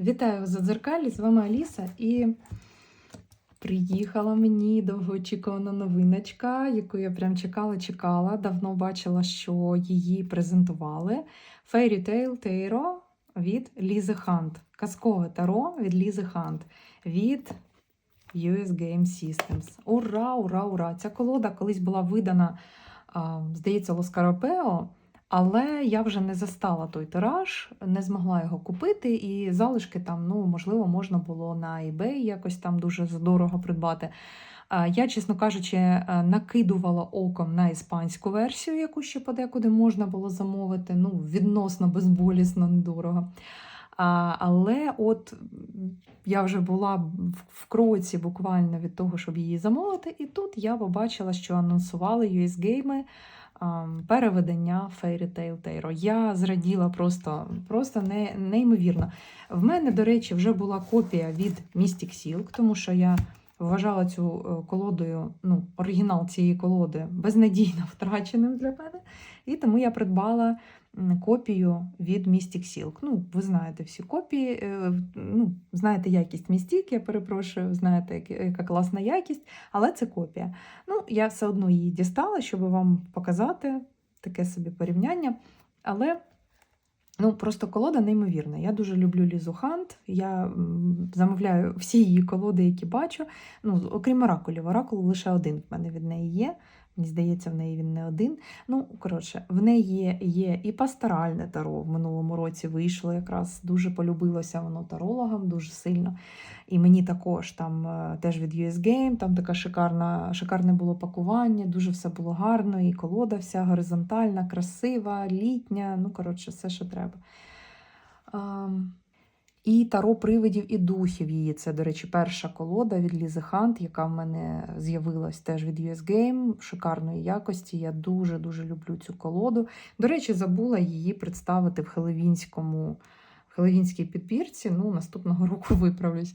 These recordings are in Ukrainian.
Вітаю вас Задзеркалі, з вами Аліса і приїхала мені довгоочікувана новиночка, яку я прям чекала-чекала. Давно бачила, що її презентували. Fairy Tail Tarot від Лізи Хант. Казкове таро від Лізи Хант від US Game Systems. Ура, ура, ура! Ця колода колись була видана, здається, Лоскаропео. Але я вже не застала той тираж, не змогла його купити, і залишки там, ну, можливо, можна було на eBay якось там дуже здорого придбати. Я, чесно кажучи, е, накидувала оком на іспанську версію, яку ще подекуди можна було замовити, ну, відносно безболісно, недорого. Але от я вже була в- кроці буквально від того, щоб її замовити, і тут я побачила, що анонсували US Game переведення Fairy Tail Tarot. Я зраділа просто, просто не, неймовірно. В мене, до речі, вже була копія від Mystic Silk, тому що я вважала цю е, колодою, ну, оригінал цієї колоди безнадійно втраченим для мене. І тому я придбала копію від Mystic Silk. Ну, ви знаєте всі копії, е, ну, знаєте якість Mystic, я перепрошую, знаєте, яка- класна якість, але це копія. Ну, я все одно її дістала, щоб вам показати таке собі порівняння. Але ну, просто колода неймовірна. Я дуже люблю Лізу Хант. Я замовляю всі її колоди, які бачу. Ну, окрім оракулів. Оракул лише один в мене від неї є. Мені здається, в неї він не один. Ну, коротше, в неї є, і пасторальне таро в минулому році вийшло якраз. Дуже полюбилося воно тарологам дуже сильно. І мені також там е, теж від US Game, там така шикарна, шикарне було пакування, дуже все було гарно, і колода вся горизонтальна, красива, літня. Ну, коротше, все, що треба. І таро привидів і духів її. Це, до речі, перша колода від Лізи Хант, яка в мене з'явилась теж від US Game, шикарної якості. Я дуже-дуже люблю цю колоду. До речі, забула її представити в Хелевінському, в Хелевінській підбірці. Ну, наступного року виправлюсь.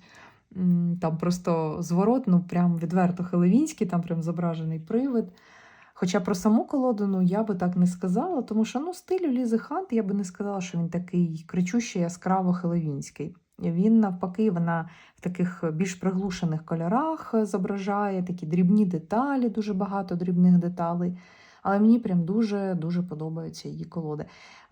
Там просто зворот, ну прям відверто хелевінський, там прям зображений привид. Хоча про саму колоду ну, я би так не сказала, тому що ну, стилю Лізи Хант я би не сказала, що він такий кричущий, яскраво хеловінський. Він навпаки, вона в таких більш приглушених кольорах зображає такі дрібні деталі, дуже багато дрібних деталей. Але мені прям дуже-дуже подобаються її колоди.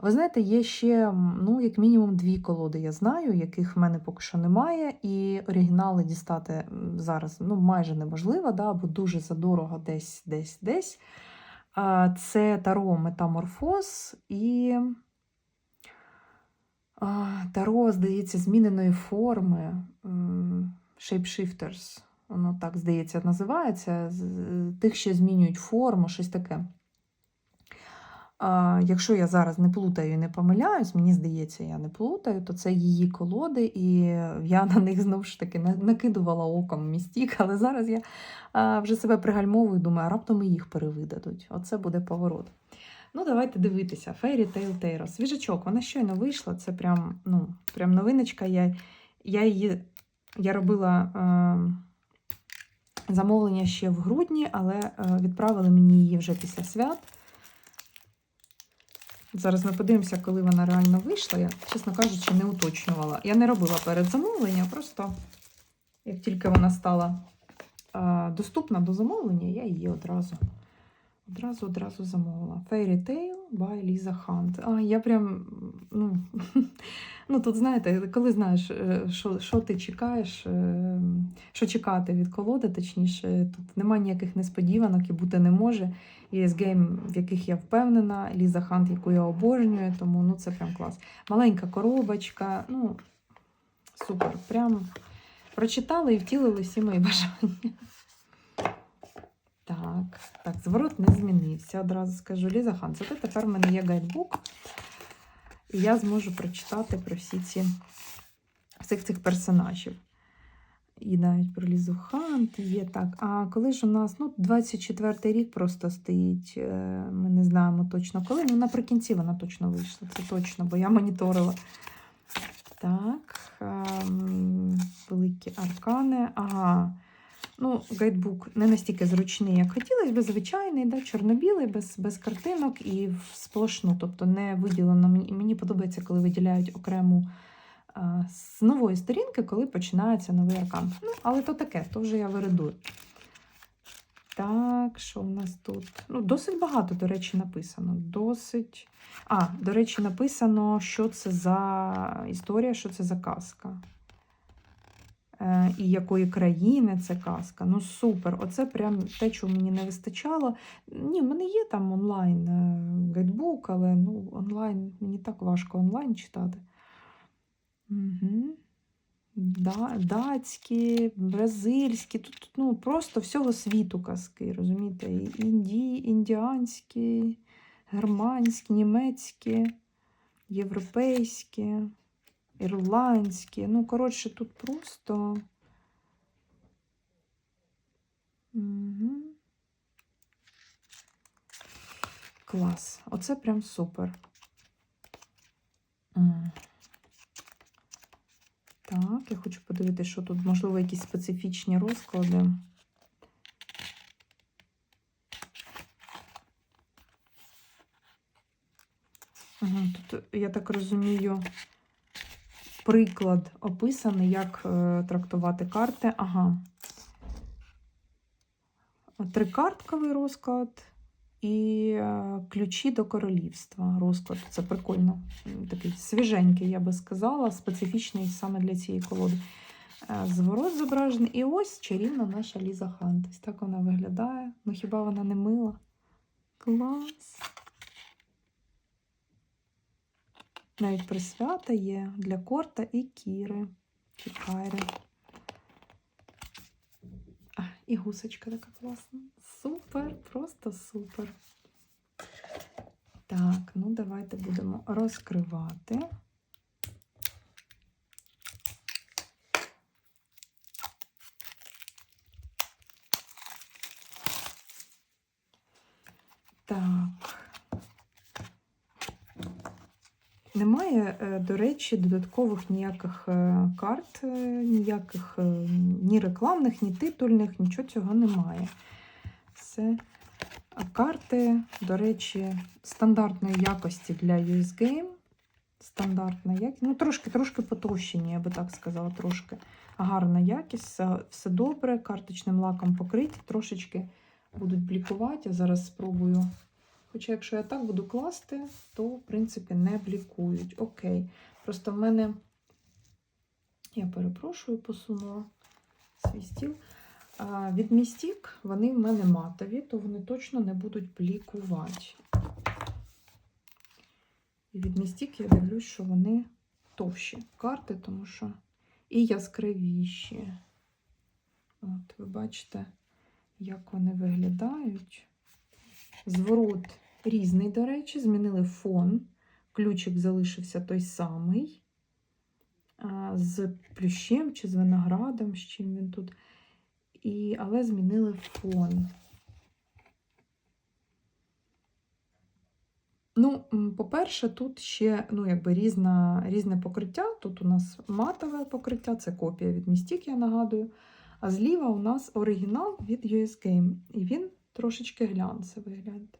Ви знаєте, є ще, ну, як мінімум, дві колоди, я знаю, яких в мене поки що немає, і оригінали дістати зараз ну, майже неможливо, да, бо дуже задорого десь, десь, десь. Це Таро Метаморфоз і Таро, здається, зміненої форми Shapeshifters. Воно так, здається, називається. Тих, що змінюють форму, щось таке. Якщо я зараз не плутаю і не помиляюсь, мені здається, я не плутаю, то це її колоди, і я на них знову ж таки на- накидувала оком містік, але зараз я вже себе пригальмовую, думаю, а раптом і їх перевидадуть. Оце буде поворот. Ну, давайте дивитися. Fairy Tail Tarot. Свіжачок, вона щойно вийшла. Це прям, ну, прям новиночка. Я, я її я робила е, замовлення ще в грудні, але відправили мені її вже після свят. Зараз ми подивимося, коли вона реально вийшла. Я, чесно кажучи, не уточнювала. Я не робила передзамовлення, просто як тільки вона стала доступна до замовлення, я її одразу одразу одразу замовила. Fairy Tail by Lisa Hunt. А, я прям, ну, ну тут знаєте, коли знаєш, е, що, що ти чекаєш, е, що чекати від колоди, точніше, тут немає ніяких несподіванок і бути не може. Є гейм, в яких я впевнена, Ліза Хант, яку я обожнюю, тому ну, це прям клас. Маленька коробочка, ну, супер. Прям прочитали і втілили всі мої бажання. Так, так, зворот не змінився. Одразу скажу Ліза Хан. Зате тепер в мене є гайдбук, і я зможу прочитати про всі ці всіх цих персонажів. І навіть про Лізу Хант є так. А коли ж у нас ну, 24-й рік просто стоїть, е, ми не знаємо точно коли. Ну, наприкінці вона точно вийшла. Це точно, бо я моніторила. Так, ем, великі аркани. Ага. Ну, гайдбук не настільки зручний, як хотілося б, звичайний, да, чорно-білий, без, без картинок і сплошну, тобто не виділено. Мені подобається, коли виділяють окрему а, з нової сторінки, коли починається новий аркан. Ну, але то таке, то вже я виридую. Так, що в нас тут? Ну, досить багато, до речі, написано. Досить. А, до речі, написано, що це за історія, що це за казка. Е, і якої країни це казка. Ну, супер. Оце прям те, чого мені не вистачало. Ні, в мене є там онлайн е, гайдбук, але ну, онлайн мені так важко онлайн читати. Угу. Да, датські, бразильські, тут, ну, просто всього світу казки, розумієте? І Інді, індіанські, германські, німецькі, європейські, ірландські. Ну, коротше, тут просто. Угу. Клас. Оце прям супер. Так, я хочу подивитися, що тут, можливо, якісь специфічні розклади. Ага, тут, я так розумію, приклад описаний, як е, трактувати карти. Ага. Трикартковий розклад і е, ключі до королівства. Розклад. Це прикольно. Такий свіженький, я би сказала, специфічний саме для цієї колоди. Е, Зворот зображений. І ось чарівна наша Ліза Хант. Ось так вона виглядає. Ну хіба вона не мила? Клас. Навіть присвята є для Корта і Кіри. Чи Кайри. А, і гусочка така класна. Супер, просто супер. Так, ну давайте будемо розкривати. Так. Немає, е, до речі, додаткових ніяких е, карт, е, ніяких е, ні рекламних, ні титульних, нічого цього немає. Це карти, до речі, стандартної якості для US Game. Стандартна якість. Ну, трошки трошки потовщені, я би так сказала, трошки гарна якість, все, все добре, карточним лаком покриті, трошечки будуть блікувати. Я зараз спробую. Хоча, якщо я так буду класти, то, в принципі, не блікують. Окей. Просто в мене, я перепрошую, посунула свій стіл. А, від містік вони в мене матові, то вони точно не будуть блікувати. І від містік я дивлюсь, що вони товщі карти, тому що і яскравіші. От, ви бачите, як вони виглядають. Зворот різний, до речі, змінили фон. Ключик залишився той самий. З плющем чи з виноградом, з чим він тут. І, але змінили фон. Ну, по-перше, тут ще ну, якби різна, різне покриття. Тут у нас матове покриття, це копія від Mystic, я нагадую. А зліва у нас оригінал від US Game. І він трошечки глянцевий, гляньте.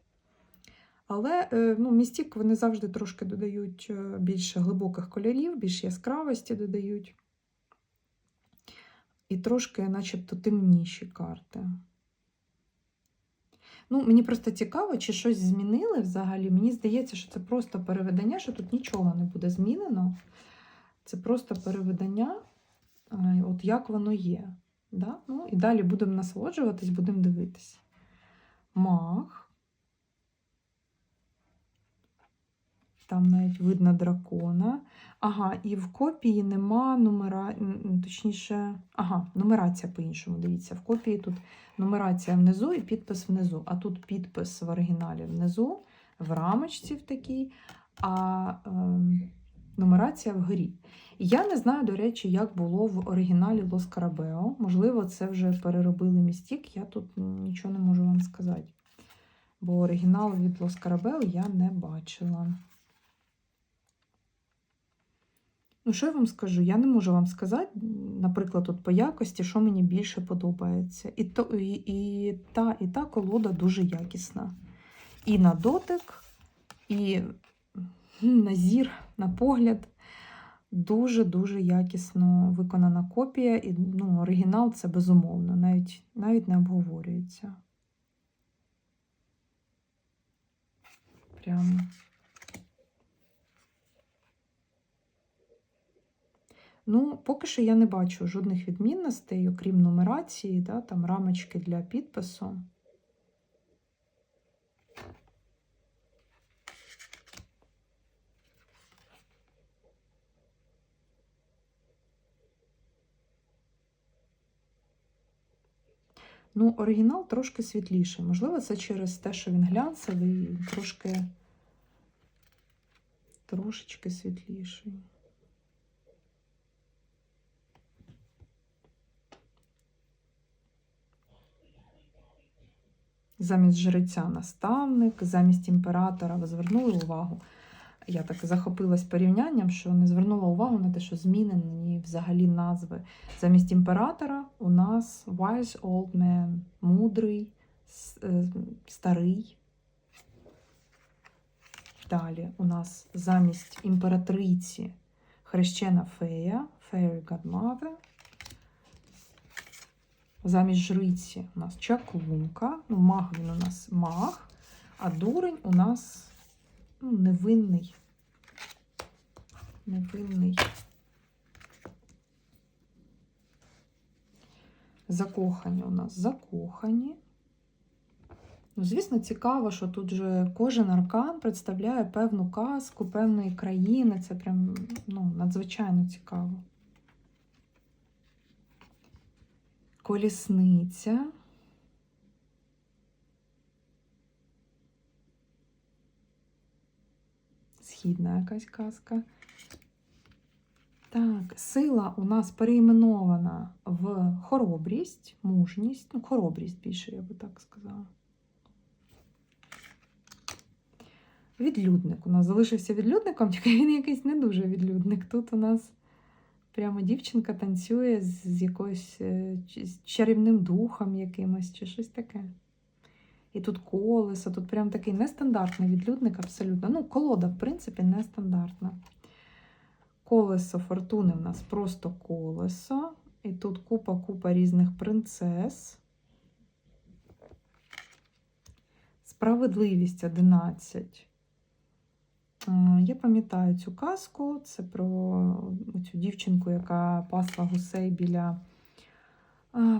Але е, ну, Mystic вони завжди трошки додають е, більше глибоких кольорів, більш яскравості додають. І трошки, начебто, темніші карти. Ну, мені просто цікаво, чи щось змінили взагалі. Мені здається, що це просто переведення, що тут нічого не буде змінено. Це просто переведення, е, от як воно є. Да? Ну, і далі будемо насолоджуватись, будемо дивитись. Мах. Там навіть видно дракона. Ага, і в копії нема номера, точніше, ага, нумерація по-іншому. Дивіться, в копії тут нумерація внизу і підпис внизу. А тут підпис в оригіналі внизу, в рамочці в такій, а ем, нумерація вгорі. Я не знаю, до речі, як було в оригіналі Лос Карабео. Можливо, це вже переробили містік, я тут нічого не можу вам сказати. Бо оригінал від Лос Карабео я не бачила. Ну, що я вам скажу? Я не можу вам сказати, наприклад, от по якості, що мені більше подобається. І, то, і, і, та, і та колода дуже якісна. І на дотик, і на зір, на погляд. Дуже-дуже якісно виконана копія, і ну, оригінал це безумовно, навіть, навіть не обговорюється. Прямо. Ну, поки що я не бачу жодних відмінностей, окрім нумерації, да, там рамочки для підпису. Ну, оригінал трошки світліший. Можливо, це через те, що він глянцевий, трошки трошечки світліший. Замість жреця наставник, замість імператора ви звернули увагу. Я так захопилась порівнянням, що не звернула увагу на те, що змінені взагалі назви. Замість імператора у нас wise old man, мудрий, е, старий. Далі у нас замість імператриці хрещена фея, fairy godmother. Замість жриці у нас чаклунка, ну, маг він у нас маг, а дурень у нас невинний. Невинний. Закохані у нас закохані. Ну, звісно, цікаво, що тут же кожен аркан представляє певну казку, певної країни. Це прям ну, надзвичайно цікаво. Колісниця. Східна якась казка. Так, сила у нас переіменована в хоробрість, мужність. Ну, хоробрість більше, я би так сказала. Відлюдник. У нас залишився відлюдником, тільки він якийсь не дуже відлюдник. Тут у нас прямо дівчинка танцює з, якоюсь е, чарівним духом якимось чи щось таке. І тут колесо, тут прям такий нестандартний відлюдник абсолютно. Ну, колода, в принципі, нестандартна. Колесо фортуни в нас просто колесо. І тут купа-купа різних принцес. Справедливість 11. Е, Я пам'ятаю цю казку. Це про цю дівчинку, яка пасла гусей біля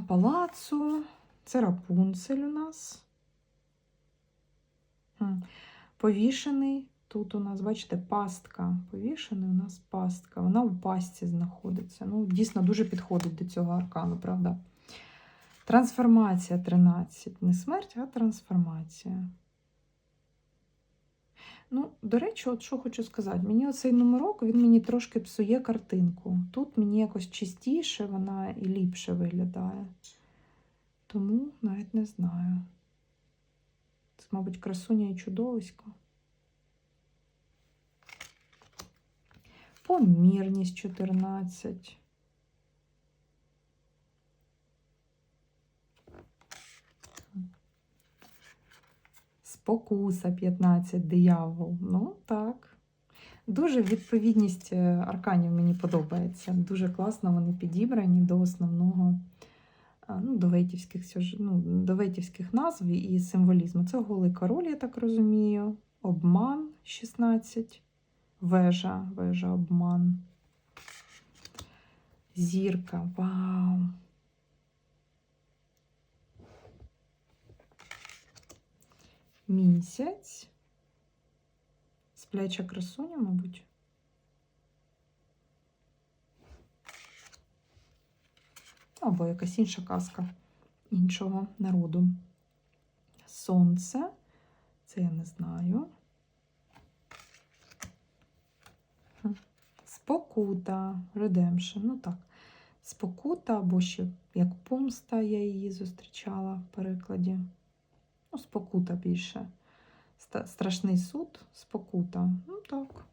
палацу. Це Рапунцель у нас. Повішений. Тут у нас, бачите, пастка. Повішений у нас пастка. Вона в пастці знаходиться. Ну, дійсно дуже підходить до цього аркану, правда? Трансформація 13. Не смерть, а трансформація. Ну, до речі, от що хочу сказати, мені оцей номерок він мені трошки псує картинку. Тут мені якось чистіше вона і ліпше виглядає. Тому навіть не знаю. Мабуть, красуня і чудовисько. Помірність 14. Спокуса 15, диявол. Ну, так. Дуже відповідність е, арканів мені подобається. Дуже класно вони підібрані до основного, ну, доветівських ну, доветівських назв і символізму. Це голий король, я так розумію. Обман 16. Вежа, вежа, обман. Зірка. Вау. Місяць. Спляча красуня, мабуть. Або якась інша казка іншого народу. Сонце. Це я не знаю. Спокута, Redemption. Ну так. Спокута, або ще як помста я її зустрічала в перекладі. Ну, спокута більше. Страшний суд, спокута. Ну так.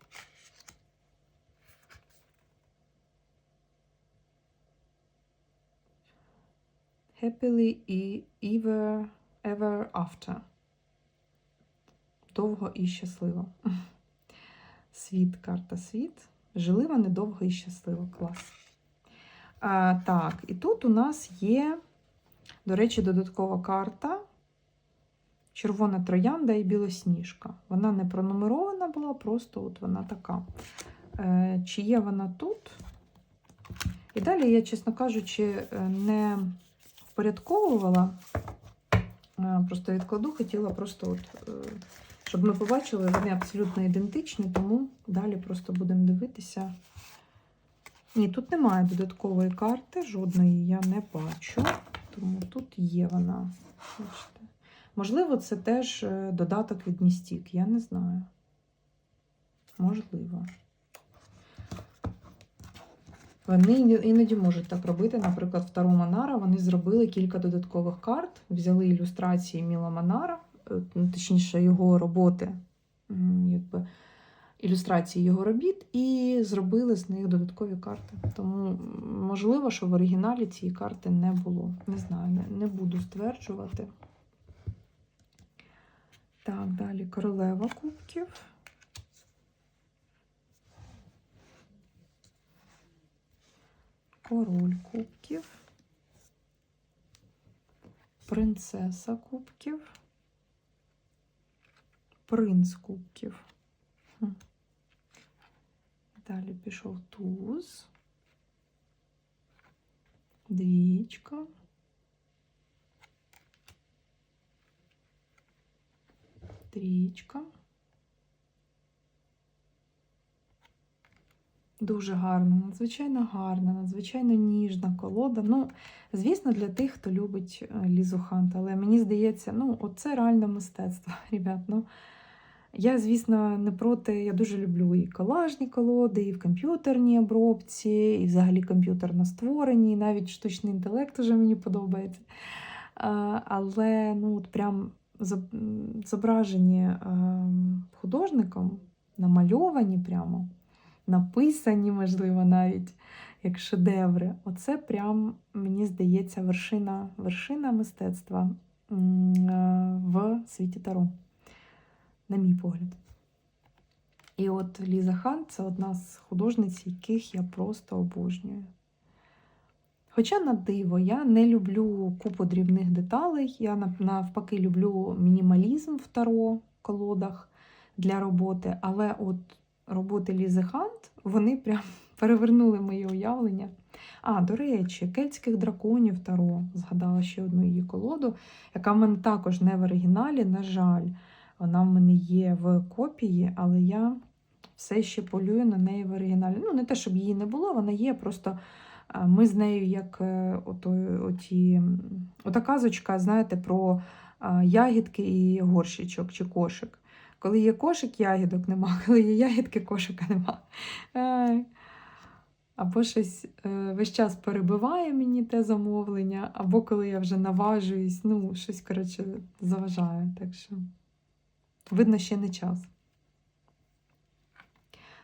Happily і ever, ever after. Довго і щасливо. Світ, карта світ. Жили вони довго і щасливо. Клас. А, так, і тут у нас є, до речі, додаткова карта. Червона троянда і білосніжка. Вона не пронумерована була, просто от вона така. Е, чи є вона тут? І далі я, чесно кажучи, е, не впорядковувала. Е, Просто відкладу, хотіла просто, от, е, щоб ми побачили, вони абсолютно ідентичні, тому далі просто будемо дивитися. Ні, тут немає додаткової карти, жодної я не бачу, тому тут є вона. Бачите. Можливо, це теж е, додаток від Містік, я не знаю. Можливо. Вони іноді можуть так робити. Наприклад, в Таро Монара вони зробили кілька додаткових карт, взяли ілюстрації Міла Монара, е, ну, точніше, його роботи, якби ілюстрації його робіт, і зробили з них додаткові карти. Тому можливо, що в оригіналі цієї карти не було. Не знаю, не, не буду стверджувати. Так, далі королева кубків. Король кубків. Принцеса кубків. Принц кубків. Далі пішов туз. Двічка. Трічка. Дуже гарна, надзвичайно гарна, надзвичайно ніжна колода. Ну, звісно, для тих, хто любить е, Лізу Хант, але мені здається, ну, оце реальне мистецтво, ребят. Ну, я, звісно, не проти, я дуже люблю і колажні колоди, і в комп'ютерній обробці, і взагалі комп'ютерно створені, і навіть штучний інтелект уже мені подобається. Але ну, от прям зображені ем, художником, намальовані прямо написані, можливо, навіть як шедеври. Оце прям, мені здається, вершина, вершина мистецтва е, в світі Таро, на мій погляд. І от Ліза Хан це одна з художниць, яких я просто обожнюю. Хоча на диво, я не люблю купу дрібних деталей, я навпаки люблю мінімалізм в таро колодах для роботи, але от роботи Лізи Хант, вони прям перевернули моє уявлення. А, до речі, кельтських драконів Таро. Згадала ще одну її колоду, яка в мене також не в оригіналі, на жаль. Вона в мене є в копії, але я все ще полюю на неї в оригіналі. Ну, не те, щоб її не було, вона є, просто ми з нею як е, ото, оті, ота казочка, знаєте, про ягідки і горщичок чи кошик. Коли є кошик, ягідок нема, коли є ягідки, кошика нема. Або щось е, весь час перебиває мені те замовлення, або коли я вже наважуюсь, ну, щось, коротше, заважає. Так що, видно, ще не час.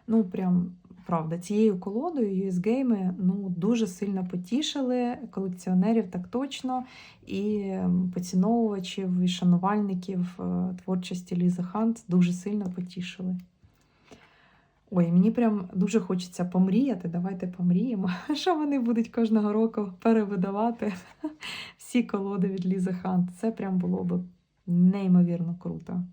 Ну, прям, правда, цією колодою US-гейми ну, дуже сильно потішили колекціонерів так точно, і поціновувачів, і шанувальників е, творчості Лізи Хант дуже сильно потішили. Ой, мені прям дуже хочеться помріяти. Давайте помріємо. Що вони будуть кожного року перевидавати всі колоди від Лізи Хант. Це прям було б неймовірно круто.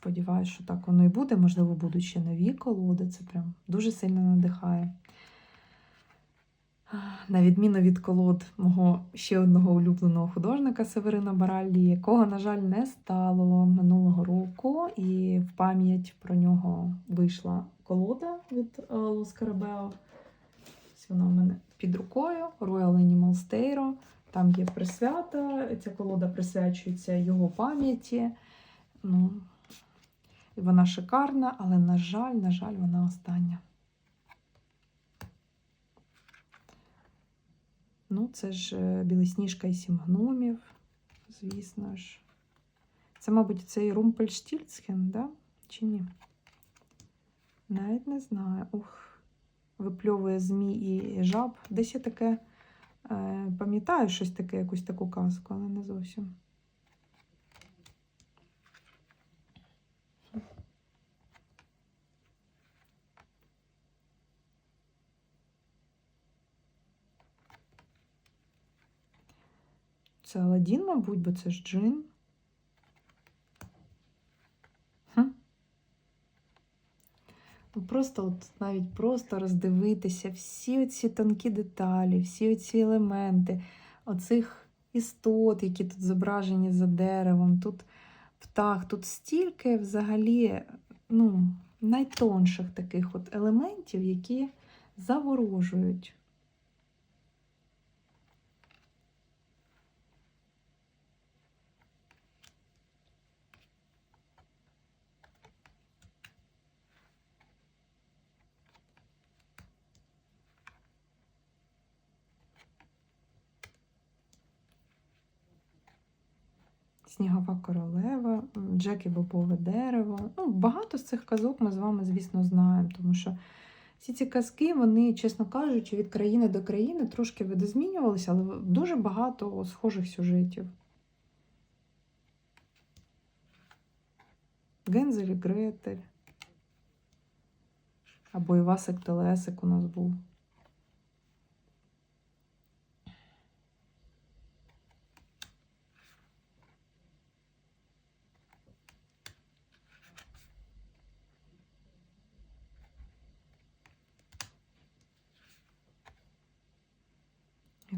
Сподіваюсь, що так воно і буде. Можливо, будуть ще нові колоди. Це прям дуже сильно надихає. На відміну від колод мого ще одного улюбленого художника Северина Бараллі, якого, на жаль, не стало минулого року, і в пам'ять про нього вийшла колода від е, Лос Карабео. Ось Вона в мене під рукою Royal Animal Stero. Там є присвята. Ця колода присвячується його пам'яті. Ну, вона шикарна, але, на жаль, на жаль, вона остання. Ну, це ж е, білосніжка і сім гномів, звісно ж. Це, мабуть, цей Румпельштільцхен, да? Чи ні? Навіть не знаю. Ух, випльовує змій і жаб. Десь я таке е, пам'ятаю щось таке, якусь таку казку, але не зовсім. Це Аладдін, мабуть, бо це ж джин. Ну, Просто от навіть просто роздивитися всі ці тонкі деталі, всі ці елементи, оцих істот, які тут зображені за деревом, тут птах, тут стільки взагалі ну, найтонших таких от елементів, які заворожують. Снігова королева, м, Джекі Бобове дерево. Ну, багато з цих казок ми з вами, звісно, знаємо, тому що всі ці казки, вони, чесно кажучи, від країни до країни трошки видозмінювалися, але дуже багато схожих сюжетів. Гензель і Гретель. Або Івасик Телесик у нас був.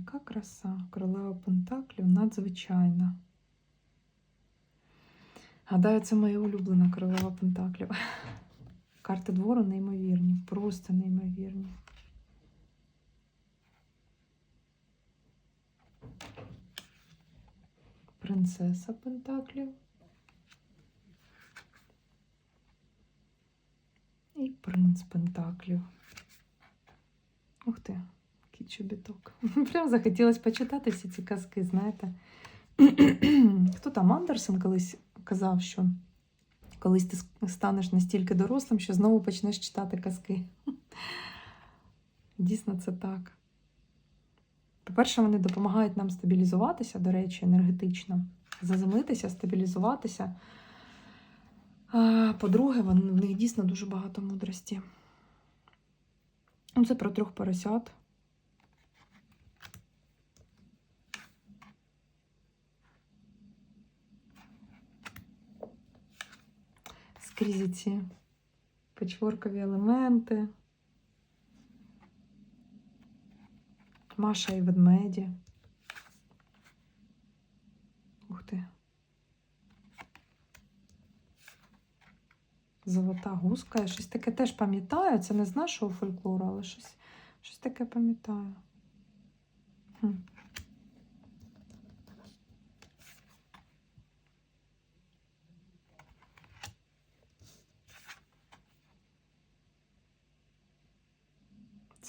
Яка краса, королева Пентаклів надзвичайна. Гадаю, це моя улюблена королева Пентаклів. Карти двору неймовірні, просто неймовірні. Принцеса Пентаклів. І принц Пентаклів. Ух ти, який чобіток. Прям захотілося почитати всі ці казки, знаєте. Хто там Андерсон колись казав, що колись ти станеш настільки дорослим, що знову почнеш читати казки. Дійсно, це так. По-перше, вони допомагають нам стабілізуватися, до речі, енергетично, заземлитися, стабілізуватися. А по-друге, вон- в них дійсно дуже багато мудрості. Ну, Це про трьох поросят. Скрізь ці печворкові елементи. Маша і ведмеді. Ух ти. Золота гуска. Я щось таке теж пам'ятаю. Це не з нашого фольклору, але щось, щось таке пам'ятаю. Хм.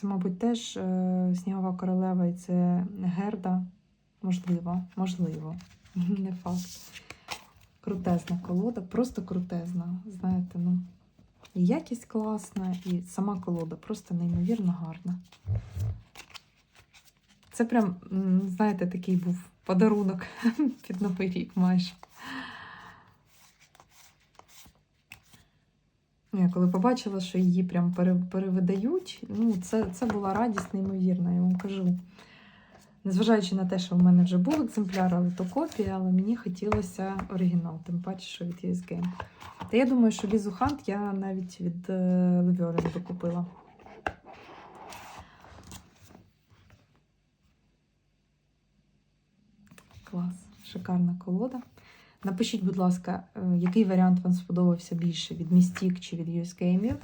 Це, мабуть, теж е, Снігова королева і це Герда. Можливо, можливо. Не факт. Крутезна колода, просто крутезна. Знаєте, ну. І якість класна, і сама колода просто неймовірно гарна. Це прям, знаєте, такий був подарунок під Новий рік майже. Я коли побачила, що її прям перевидають, ну, це, це була радість неймовірна, я вам кажу. Незважаючи на те, що в мене вже був екземпляр, але то копія, але мені хотілося оригінал, тим паче, що від US Game. Та я думаю, що Лізу Хант я навіть від Левіорен докупила. Клас, шикарна колода. Напишіть, будь ласка, е, який варіант вам сподобався більше від Містік чи від Game?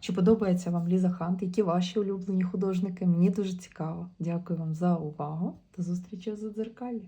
Чи подобається вам Ліза Хант? Які ваші улюблені художники? Мені дуже цікаво. Дякую вам за увагу. До зустрічі у задзеркалі.